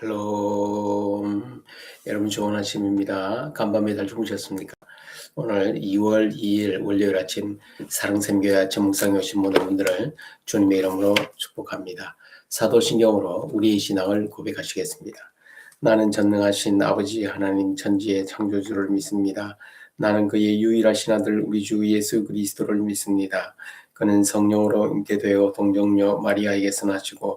샬롬. 여러분 좋은 아침입니다. 간밤에 잘 주무셨습니까? 오늘 2월 2일 월요일 아침 사랑샘교회 아침 묵상에 오신 모든 분들을 주님의 이름으로 축복합니다. 사도신경으로 우리의 신앙을 고백하시겠습니다. 나는 전능하신 아버지 하나님 천지의 창조주를 믿습니다. 나는 그의 유일하신 아들 우리 주 예수 그리스도를 믿습니다. 그는 성령으로 잉태되어 동정녀 마리아에게서 나시고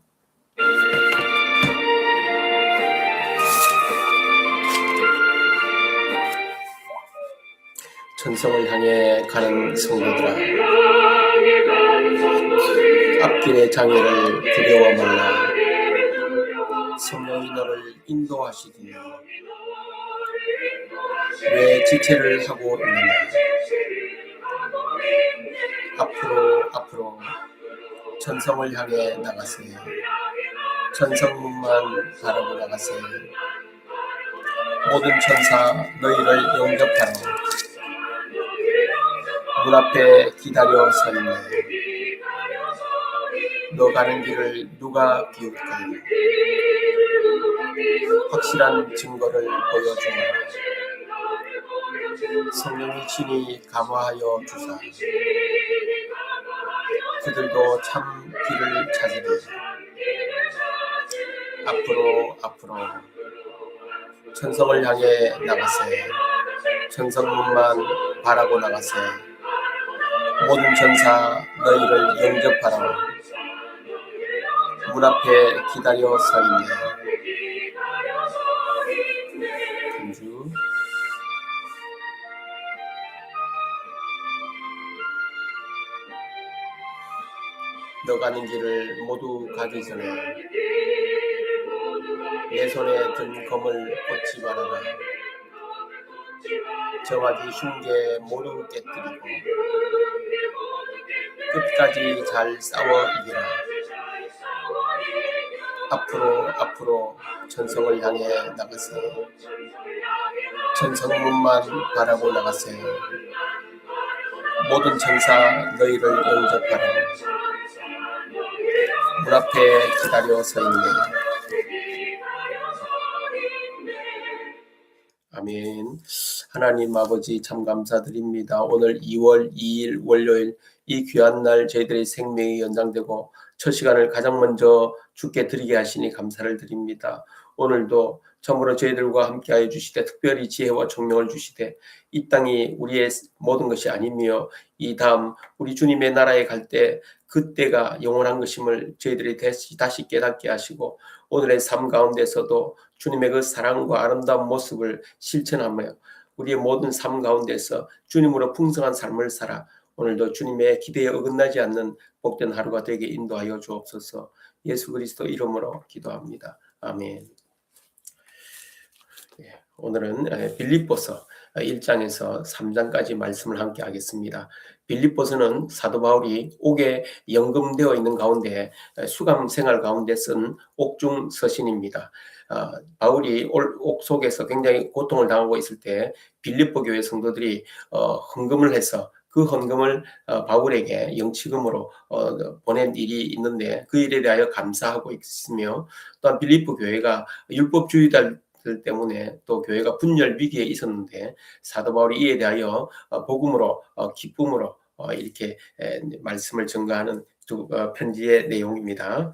천성을 향해 가는 성도들아 앞길의 장애를 두려워 말라. 성령이 너를 인도하시리니 왜 지체를 하고 있느냐? 앞으로 앞으로 천성을 향해 나가세요 천성문만 바라보 나가세요 모든 천사 너희를 영접하라 문 앞에 기다려 서 있네. 너 가는 길을 누가 비울까? 확실한 증거를 보여주라. 성령이 친히 감화하여 주사. 그들도 참 길을 찾으리. 앞으로 앞으로 천성을 향해 나가세. 천성문만 바라고 나가세. 모든 전사 너희를 영접하라. 문 앞에 기다려 서 있네. 너 가는 길을 모두 가기 전에 내 손에 든 검을 꽂지 말아라. 정하기 흉계 모두 깨뜨리고 끝까지 잘 싸워 이기라. 앞으로 앞으로 전성을 향해 나가세요. 전성문만 바라보 나가세요. 모든 천사 너희를 영접하라. 문 앞에 기다려 서 있네. 아멘. 하나님 아버지 참 감사드립니다. 오늘 2월 2일 월요일 이 귀한 날 저희들의 생명이 연장되고 첫 시간을 가장 먼저 주께 드리게 하시니 감사를 드립니다. 오늘도 참으로 저희들과 함께 하여 주시되 특별히 지혜와 총명을 주시되 이 땅이 우리의 모든 것이 아니며 이 다음 우리 주님의 나라에 갈 때 그때가 영원한 것임을 저희들이 다시, 다시 깨닫게 하시고 오늘의 삶 가운데서도 주님의 그 사랑과 아름다운 모습을 실천하며 우리의 모든 삶 가운데서 주님으로 풍성한 삶을 살아 오늘도 주님의 기대에 어긋나지 않는 복된 하루가 되게 인도하여 주옵소서 예수 그리스도 이름으로 기도합니다. 아멘. 예, 오늘은 빌립보서 1장에서 3장까지 말씀을 함께 하겠습니다. 빌립보서는 사도 바울이 옥에 연금되어 있는 가운데 수감 생활 가운데 쓴 옥중 서신입니다. 어, 바울이 옥 속에서 굉장히 고통을 당하고 있을 때 빌립보 교회 성도들이 어, 헌금을 해서 그 헌금을 어, 바울에게 영치금으로 어, 보낸 일이 있는데 그 일에 대하여 감사하고 있으며 또한 빌립보 교회가 율법주의자 들 때문에 또 교회가 분열 위기에 있었는데 사도 바울이 이에 대하여 어, 복음으로 어, 기쁨으로 어, 이렇게 말씀을 전가하는 편지의 내용입니다.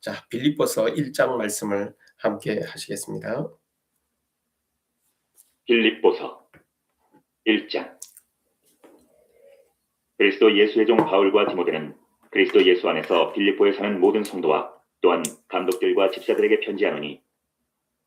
자, 빌립보서 1장 말씀을 함께 하시겠습니다. 빌립보서 1장 그리스도 예수의 종 바울과 디모데는 그리스도 예수 안에서 빌립보에 사는 모든 성도와 또한 감독들과 집사들에게 편지하노니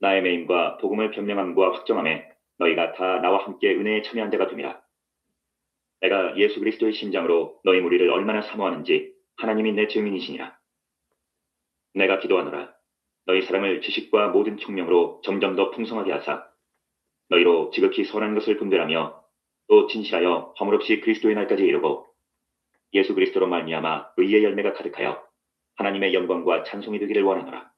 나의 매임과 복음을 변명함과 확정함에 너희가 다 나와 함께 은혜에 참여한 자가 됨이라. 내가 예수 그리스도의 심장으로 너희 무리를 얼마나 사모하는지 하나님이 내 증인이시니라. 내가 기도하노라. 너희 사랑을 지식과 모든 총명으로 점점 더 풍성하게 하사 너희로 지극히 선한 것을 분별하며 또 진실하여 허물없이 그리스도의 날까지 이르고 예수 그리스도로 말미암아 의의 열매가 가득하여 하나님의 영광과 찬송이 되기를 원하노라.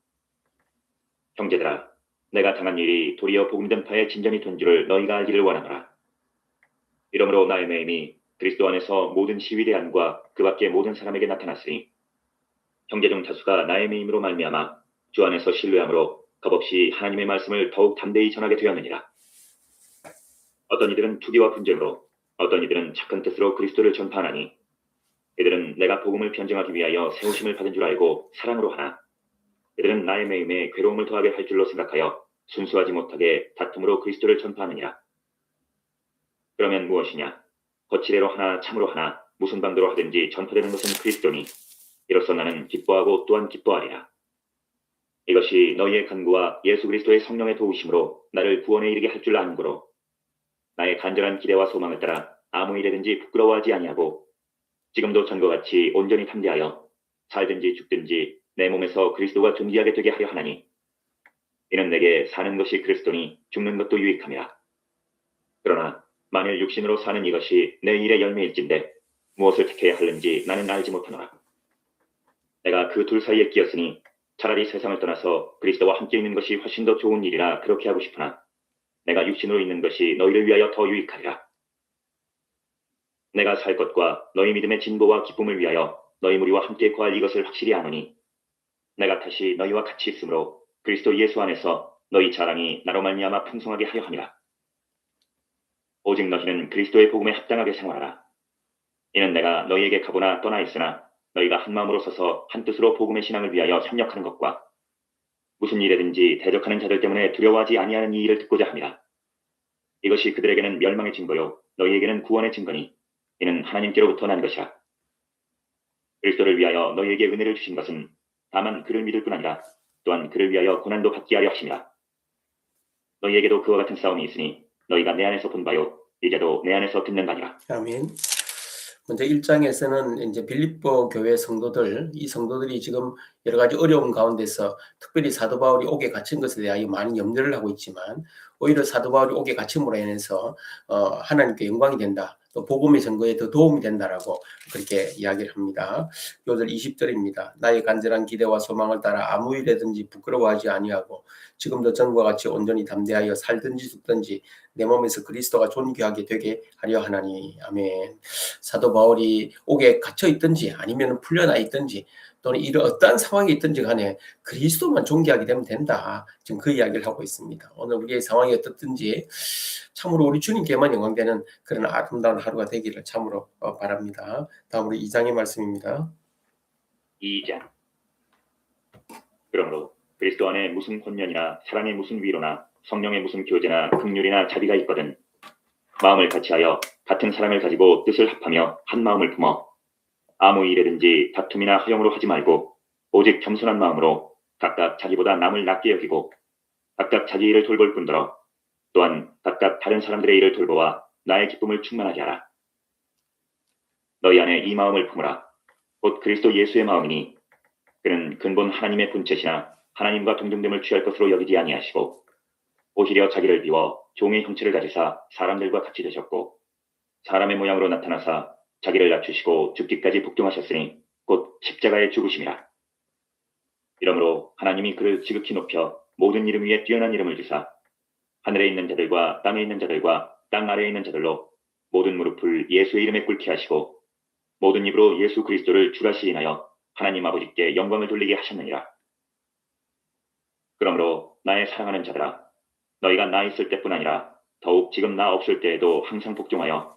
형제들아, 내가 당한 일이 도리어 복음 전파의 진전이 된 줄을 너희가 알기를 원하노라. 이러므로 나의 매임이 그리스도 안에서 모든 시위대안과 그 밖의 모든 사람에게 나타났으니 형제 중 다수가 나의 매임으로 말미암아 주 안에서 신뢰함으로 겁없이 하나님의 말씀을 더욱 담대히 전하게 되었느니라. 어떤 이들은 투기와 분쟁으로 어떤 이들은 착한 뜻으로 그리스도를 전파하나니 이들은 내가 복음을 변증하기 위하여 세우심을 받은 줄 알고 사랑으로 하나 이들은 나의 매임에 괴로움을 더하게 할 줄로 생각하여 순수하지 못하게 다툼으로 그리스도를 전파하느니라. 그러면 무엇이냐? 거칠애로 하나 참으로 하나 무슨 방도로 하든지 전파되는 것은 그리스도니 이로써 나는 기뻐하고 또한 기뻐하리라. 이것이 너희의 간구와 예수 그리스도의 성령의 도우심으로 나를 구원에 이르게 할 줄 아는 거로 나의 간절한 기대와 소망을 따라 아무 일에든지 부끄러워하지 아니하고 지금도 전과 같이 온전히 탐대하여 살든지 죽든지 내 몸에서 그리스도가 존귀하게 되게 하려 하나니 이는 내게 사는 것이 그리스도니 죽는 것도 유익함이라. 그러나 만일 육신으로 사는 이것이 내 일의 열매일진데 무엇을 택해야 하는지 나는 알지 못하노라. 내가 그 둘 사이에 끼었으니 차라리 세상을 떠나서 그리스도와 함께 있는 것이 훨씬 더 좋은 일이라 그렇게 하고 싶으나 내가 육신으로 있는 것이 너희를 위하여 더 유익하리라. 내가 살 것과 너희 믿음의 진보와 기쁨을 위하여 너희 무리와 함께 거할 이것을 확실히 아노니 내가 다시 너희와 같이 있으므로 그리스도 예수 안에서 너희 자랑이 나로 말미암아 풍성하게 하려 함이라. 오직 너희는 그리스도의 복음에 합당하게 생활하라. 이는 내가 너희에게 가보나 떠나 있으나 너희가 한 마음으로 서서 한 뜻으로 복음의 신앙을 위하여 협력하는 것과 무슨 일에든지 대적하는 자들 때문에 두려워하지 아니하는 이 일을 듣고자 함이라. 이것이 그들에게는 멸망의 증거요 너희에게는 구원의 증거니 이는 하나님께로부터 난 것이라. 그리스도를 위하여 너희에게 은혜를 주신 것은 다만 그를 믿을 뿐 아니라 또한 그를 위하여 고난도 받게 하려 하심이라. 너희에게도 그와 같은 싸움이 있으니 너희가 내 안에서 본 바요 이제도 내 안에서 듣는 바니라. 아멘. 먼저 1장에서는 이제 빌립보 교회 성도들, 이 성도들이 지금 여러 가지 어려움 가운데서 특별히 사도 바울이 옥에 갇힌 것에 대하여 많은 염려를 하고 있지만 오히려 사도 바울이 옥에 갇힘으로 인해서 어, 하나님께 영광이 된다. 또 복음의 증거에 더 도움이 된다라고 그렇게 이야기를 합니다. 요절 20절입니다. 나의 간절한 기대와 소망을 따라 아무 일에든지 부끄러워하지 아니하고 지금도 전과 같이 온전히 담대하여 살든지 죽든지 내 몸에서 그리스도가 존귀하게 되게 하려 하나니 아멘. 사도 바울이 옥에 갇혀 있든지 아니면 풀려나 있든지 또는 이런 어떠한 상황이 있든지 간에 그리스도만 존귀하게 되면 된다. 지금 그 이야기를 하고 있습니다. 오늘 우리의 상황이 어떻든지 참으로 우리 주님께만 영광되는 그런 아름다운 하루가 되기를 참으로 어, 바랍니다. 다음으로 2장의 말씀입니다. 2장 그러므로 그리스도 안에 무슨 혼연이나 사랑의 무슨 위로나 성령의 무슨 교제나 긍휼이나 자비가 있거든 마음을 같이하여 같은 사랑을 가지고 뜻을 합하며 한 마음을 품어 아무 일에든지 다툼이나 허용으로 하지 말고 오직 겸손한 마음으로 각각 자기보다 남을 낮게 여기고 각각 자기 일을 돌볼 뿐더러 또한 각각 다른 사람들의 일을 돌보아 나의 기쁨을 충만하게 하라. 너희 안에 이 마음을 품으라. 곧 그리스도 예수의 마음이니 그는 근본 하나님의 본체시나 하나님과 동등됨을 취할 것으로 여기지 아니하시고 오히려 자기를 비워 종의 형체를 가지사 사람들과 같이 되셨고 사람의 모양으로 나타나사 자기를 낮추시고 죽기까지 복종하셨으니 곧 십자가의 죽으심이라. 이러므로 하나님이 그를 지극히 높여 모든 이름 위에 뛰어난 이름을 주사 하늘에 있는 자들과 땅에 있는 자들과 땅 아래에 있는 자들로 모든 무릎을 예수의 이름에 꿇게 하시고 모든 입으로 예수 그리스도를 주라 시인하여 하나님 아버지께 영광을 돌리게 하셨느니라. 그러므로 나의 사랑하는 자들아 너희가 나 있을 때뿐 아니라 더욱 지금 나 없을 때에도 항상 복종하여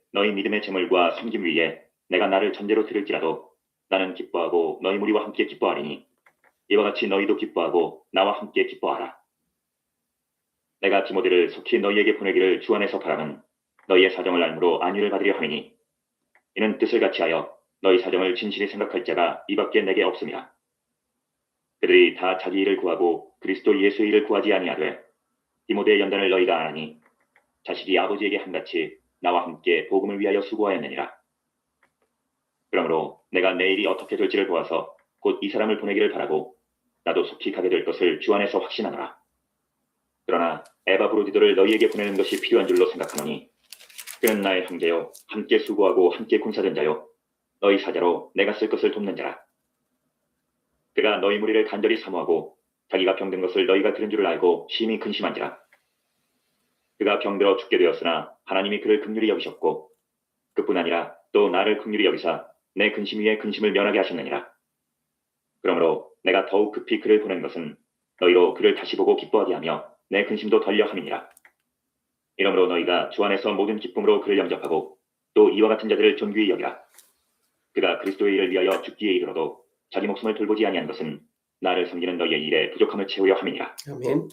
너희 믿음의 재물과 섬김 위에 내가 나를 전제로 들을지라도 나는 기뻐하고 너희 무리와 함께 기뻐하리니 이와 같이 너희도 기뻐하고 나와 함께 기뻐하라. 내가 디모데를 속히 너희에게 보내기를 주 안에서 바라는 너희의 사정을 알므로 안위를 받으려 함이니 이는 뜻을 같이하여 너희 사정을 진실히 생각할 자가 이밖에 내게 없음이라. 그들이 다 자기 일을 구하고 그리스도 예수의 일을 구하지 아니하되 디모데의 연단을 너희가 아나니 자식이 아버지에게 한같이 나와 함께 복음을 위하여 수고하였느니라. 그러므로 내가 내일이 어떻게 될지를 보아서 곧 이 사람을 보내기를 바라고 나도 속히 가게 될 것을 주 안에서 확신하노라. 그러나 에바브로디도를 너희에게 보내는 것이 필요한 줄로 생각하노니 그는 나의 형제요 함께 수고하고 함께 군사된 자요 너희 사자로 내가 쓸 것을 돕는 자라. 그가 너희 무리를 간절히 사모하고 자기가 병든 것을 너희가 들은 줄을 알고 심히 근심한지라. 그가 병들어 죽게 되었으나 하나님이 그를 긍휼히 여기셨고 그뿐 아니라 또 나를 긍휼히 여기사 내 근심 위에 근심을 면하게 하셨느니라. 그러므로 내가 더욱 급히 그를 보낸 것은 너희로 그를 다시 보고 기뻐하게 하며 내 근심도 덜려 함이니라. 이러므로 너희가 주 안에서 모든 기쁨으로 그를 영접하고 또 이와 같은 자들을 존귀히 여기라. 그가 그리스도의 일을 위하여 죽기에 이르러도 자기 목숨을 돌보지 아니한 것은 나를 섬기는 너희의 일에 부족함을 채우려 함이니라. 아멘.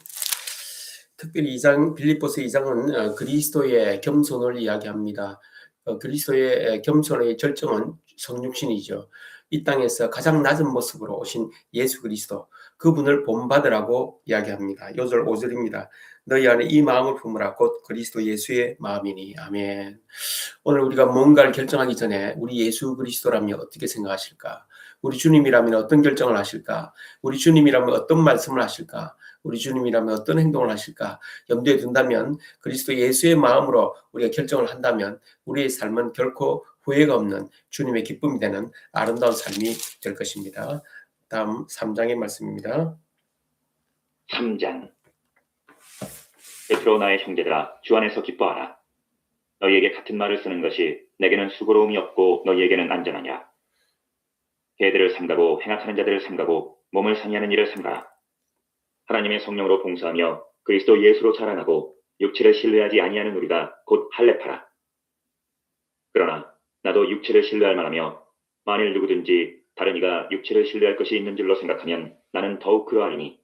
특별히 2장 빌립보서 2장은 어, 그리스도의 겸손을 이야기합니다. 어, 그리스도의 겸손의 절정은 성육신이죠. 이 땅에서 가장 낮은 모습으로 오신 예수 그리스도 그분을 본받으라고 이야기합니다. 요절 5절입니다. 너희 안에 이 마음을 품으라 곧 그리스도 예수의 마음이니 아멘. 오늘 우리가 뭔가를 결정하기 전에 우리 예수 그리스도라면 어떻게 생각하실까? 우리 주님이라면 어떤 결정을 하실까? 우리 주님이라면 어떤 말씀을 하실까? 우리 주님이라면 어떤 행동을 하실까? 염두에 둔다면 그리스도 예수의 마음으로 우리가 결정을 한다면 우리의 삶은 결코 후회가 없는 주님의 기쁨이 되는 아름다운 삶이 될 것입니다. 다음 3장의 말씀입니다. 3장 베드로 나의 형제들아 주 안에서 기뻐하라. 너희에게 같은 말을 쓰는 것이 내게는 수고로움이 없고 너희에게는 안전하냐. 개들을 삼가고 행악하는 자들을 삼가고 몸을 상의하는 일을 삼가라. 하나님의 성령으로 봉사하며 그리스도 예수로 자라나고 육체를 신뢰하지 아니하는 우리가 곧 할례파라. 그러나 나도 육체를 신뢰할 만하며 만일 누구든지 다른 이가 육체를 신뢰할 것이 있는 줄로 생각하면 나는 더욱 그러하리니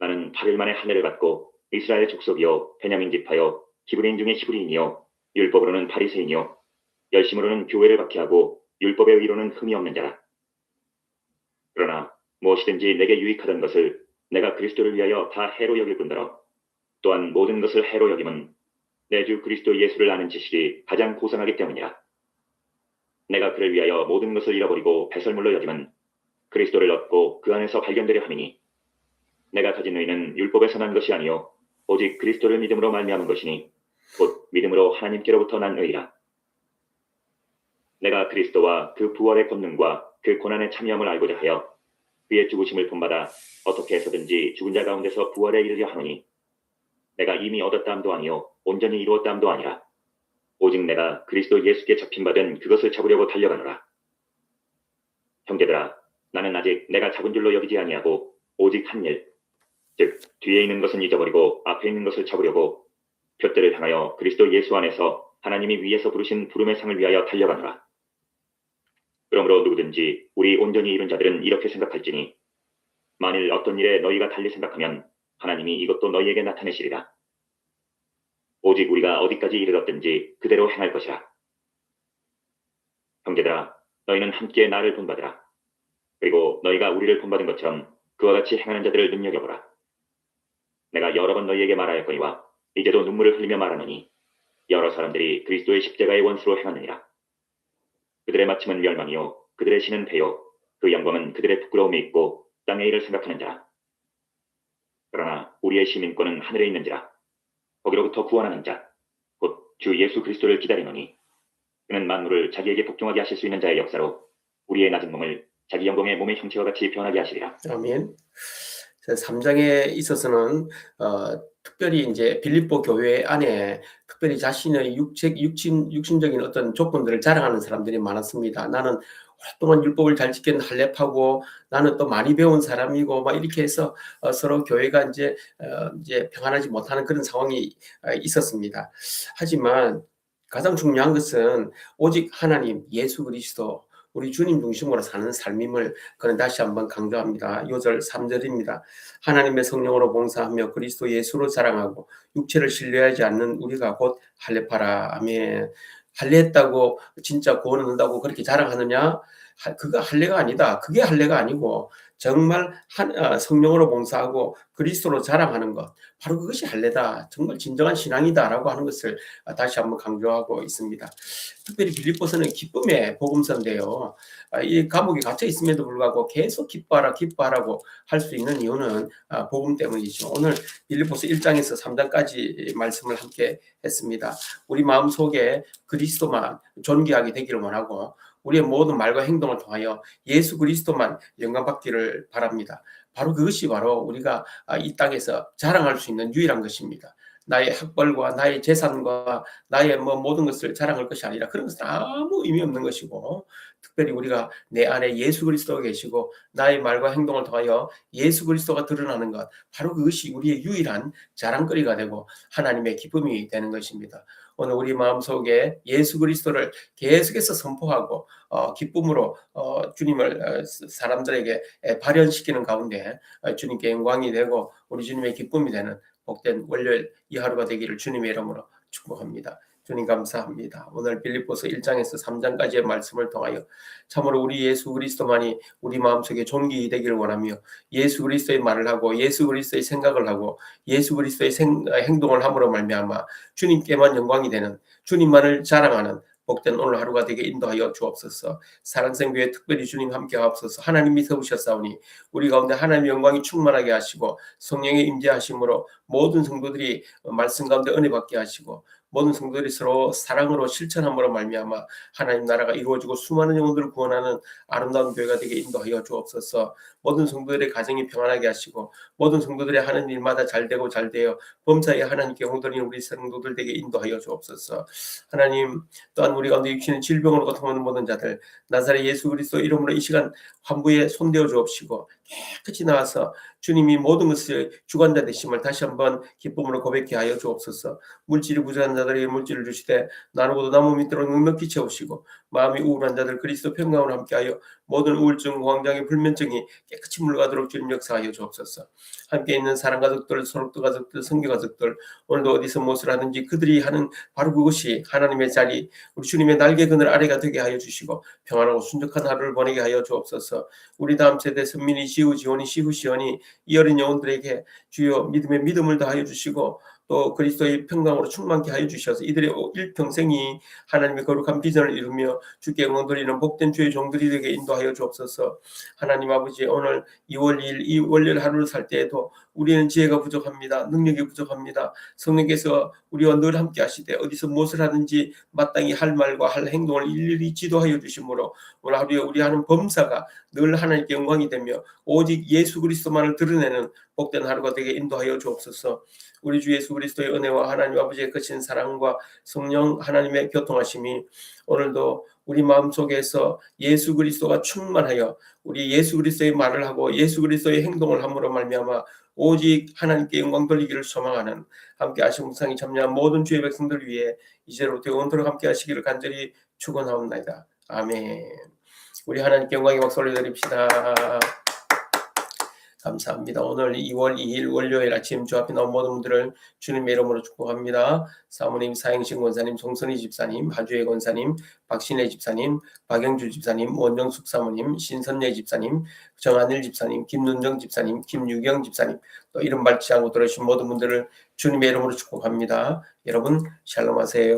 나는 8일 만에 할례를 받고 이스라엘 족속이요 베냐민 지파요 히브리인 중에 히브리인이요 율법으로는 바리새인이요 열심으로는 교회를 박해하고 율법의 의로는 흠이 없는 자라. 그러나 무엇이든지 내게 유익하던 것을 내가 그리스도를 위하여 다 해로 여길 뿐더러 또한 모든 것을 해로 여김은 내 주 그리스도 예수를 아는 지식이 가장 고상하기 때문이라. 내가 그를 위하여 모든 것을 잃어버리고 배설물로 여김은 그리스도를 얻고 그 안에서 발견되려 함이니 내가 가진 의는 율법에서 난 것이 아니요 오직 그리스도를 믿음으로 말미암은 것이니 곧 믿음으로 하나님께로부터 난 의라. 내가 그리스도와 그 부활의 권능과 그 고난의 참여함을 알고자 하여 그의 죽으심을 본받아 어떻게 해서든지 죽은 자 가운데서 부활에 이르려 하노니 내가 이미 얻었다함도 아니요 온전히 이루었다함도 아니라 오직 내가 그리스도 예수께 잡힌받은 그것을 잡으려고 달려가노라. 형제들아, 나는 아직 내가 잡은 줄로 여기지 아니하고 오직 한 일, 즉 뒤에 있는 것은 잊어버리고 앞에 있는 것을 잡으려고 표대를 향하여 그리스도 예수 안에서 하나님이 위에서 부르신 부름의 상을 위하여 달려가노라. 그러므로 누구든지 우리 온전히 이룬 자들은 이렇게 생각할지니 만일 어떤 일에 너희가 달리 생각하면 하나님이 이것도 너희에게 나타내시리라. 오직 우리가 어디까지 이르렀든지 그대로 행할 것이라. 형제들아, 너희는 함께 나를 본받으라. 그리고 너희가 우리를 본받은 것처럼 그와 같이 행하는 자들을 눈여겨보라. 내가 여러 번 너희에게 말하였거니와 이제도 눈물을 흘리며 말하노니 여러 사람들이 그리스도의 십자가의 원수로 행하느니라. 그들의 마침은 멸망이요 그들의 신은 배요 그 영광은 그들의 부끄러움이 있고 땅의 일을 생각하는 자라. 그러나 우리의 시민권은 하늘에 있는지라. 거기로부터 구원하는 자, 곧 주 예수 그리스도를 기다리노니 그는 만물을 자기에게 복종하게 하실 수 있는 자의 역사로 우리의 낮은 몸을 자기 영광의 몸의 형체와 같이 변하게 하시리라. 아멘. 3장에 있어서는 어, 특별히 이제 빌립보 교회 안에 특별히 자신의 육체, 육신, 육신적인 어떤 조건들을 자랑하는 사람들이 많았습니다. 나는 오랫동안 율법을 잘 지킨 할례파고 나는 또 많이 배운 사람이고 막 이렇게 해서 어, 서로 교회가 이제 어, 이제 평안하지 못하는 그런 상황이 어, 있었습니다. 하지만 가장 중요한 것은 오직 하나님 예수 그리스도 우리 주님 중심으로 사는 삶임을 그는 다시 한번 강조합니다. 요절 3절입니다. 하나님의 성령으로 봉사하며 그리스도 예수로 자랑하고 육체를 신뢰하지 않는 우리가 곧 할례파라. 아멘. 할례했다고 진짜 구원 얻는다고 그렇게 자랑하느냐? 하- 그거 할례가 아니다. 그게 할례가 아니고 정말 한, 어, 성령으로 봉사하고 그리스도로 자랑하는 것. 바로 그것이 할례다. 정말 진정한 신앙이다라고 하는 것을 아, 다시 한번 강조하고 있습니다. 특별히 빌립보서는 기쁨의 복음서인데요. 아, 이 감옥에 갇혀 있음에도 불구하고 계속 기뻐하라 기뻐하라고 할 수 있는 이유는 아, 복음 때문이죠. 오늘 빌립보서 1장에서 3장까지 말씀을 함께 했습니다. 우리 마음 속에 그리스도만 존귀하게 되기를 원하고 우리의 모든 말과 행동을 통하여 예수 그리스도만 영광 받기를 바랍니다. 바로 그것이 바로 우리가 아, 이 땅에서 자랑할 수 있는 유일한 것입니다. 나의 학벌과 나의 재산과 나의 뭐 모든 것을 자랑할 것이 아니라 그런 것은 아무 의미 없는 것이고 특별히 우리가 내 안에 예수 그리스도가 계시고 나의 말과 행동을 통하여 예수 그리스도가 드러나는 것 바로 그것이 우리의 유일한 자랑거리가 되고 하나님의 기쁨이 되는 것입니다. 오늘 우리 마음속에 예수 그리스도를 계속해서 선포하고 어, 기쁨으로 어, 주님을 어, 사람들에게 에, 발현시키는 가운데 어, 주님께 영광이 되고 우리 주님의 기쁨이 되는 복된 월요일 이 하루가 되기를 주님의 이름으로 축복합니다. 주님 감사합니다. 오늘 빌립보서 1장에서 3장까지의 말씀을 통하여 참으로 우리 예수 그리스도만이 우리 마음속에 존귀 되기를 원하며 예수 그리스도의 말을 하고 예수 그리스도의 생각을 하고 예수 그리스도의 생, 행동을 함으로 말미암아 주님께만 영광이 되는 주님만을 자랑하는 복된 오늘 하루가 되게 인도하여 주옵소서. 사랑생 교회 특별히 주님 함께 하옵소서. 하나님이 세우셨사오니 우리 가운데 하나님의 영광이 충만하게 하시고 성령의 임재하심으로 모든 성도들이 말씀 가운데 은혜 받게 하시고 모든 성도들이 서로 사랑으로 실천함으로 말미암아 하나님 나라가 이루어지고 수많은 영혼들을 구원하는 아름다운 교회가 되게 인도하여 주옵소서. 모든 성도들의 가정이 평안하게 하시고 모든 성도들의 하는 일마다 잘 되고 잘 되어 범사에 하나님께 홍도리는 우리 성도들 되게 인도하여 주옵소서. 하나님 또한 우리 가운데 육신의 질병으로 고통하는 모든 자들 나사렛 예수 그리스도 이름으로 이 시간 환부에 손대어 주옵시고 깨끗이 나와서 주님이 모든 것을 주관자 되심을 다시 한번 기쁨으로 고백케 하여 주옵소서. 물질이 부족한 자 들에게 물질을 주시되 나누고도 나무 밑으로 넉넉히 채우시고 마음이 우울한 자들 그리스도 평강으로 함께하여 모든 우울증, 공황장애, 불면증이 깨끗이 물러가도록 주님 역사하여 주옵소서. 함께 있는 사랑 가족들, 소록도 가족들, 성교 가족들 오늘도 어디서 무엇을 하는지 그들이 하는 바로 그것이 하나님의 자리, 우리 주님의 날개 그늘 아래가 되게 하여 주시고 평안하고 순적한 하루를 보내게 하여 주옵소서. 우리 다음 세대 선민이 시우 지원이 시후 시원이 이 어린 영혼들에게 주여 믿음의 믿음을 더하여 주시고 또 그리스도의 평강으로 충만케 하여 주셔서 이들의 일평생이 하나님의 거룩한 비전을 이루며 주께 돌리는 복된 주의 종들이 되게 인도하여 주옵소서. 하나님 아버지 오늘 2월 2일 이 월요일 하루를 살 때에도 우리는 지혜가 부족합니다. 능력이 부족합니다. 성령께서 우리와 늘 함께 하시되 어디서 무엇을 하는지 마땅히 할 말과 할 행동을 일일이 지도하여 주심으로 오늘 하루에 우리 하는 범사가 늘 하나님께 영광이 되며 오직 예수 그리스도만을 드러내는 복된 하루가 되게 인도하여 주옵소서. 우리 주 예수 그리스도의 은혜와 하나님 아버지의 거친 사랑과 성령 하나님의 교통하심이 오늘도 우리 마음 속에서 예수 그리스도가 충만하여 우리 예수 그리스도의 말을 하고 예수 그리스도의 행동을 함으로 말미암아 오직 하나님께 영광 돌리기를 소망하는 함께 하신 묵상이 참여한 모든 주의 백성들 위해 이제로부터 영원토록 함께 하시기를 간절히 축원하옵나이다. 아멘. 우리 하나님께 영광의 박수 올려드립시다. 감사합니다. 오늘 2월 2일 월요일 아침 주 앞에 나온 모든 분들을 주님의 이름으로 축복합니다. 사모님, 사행신 권사님, 송선희 집사님, 하주혜 권사님, 박신혜 집사님, 박영주 집사님, 원정숙 사모님, 신선예 집사님, 정한일 집사님, 김눈정 집사님, 김유경 집사님, 또 이름 밝지 않고 들으신 모든 분들을 주님의 이름으로 축복합니다. 여러분 샬롬 하세요.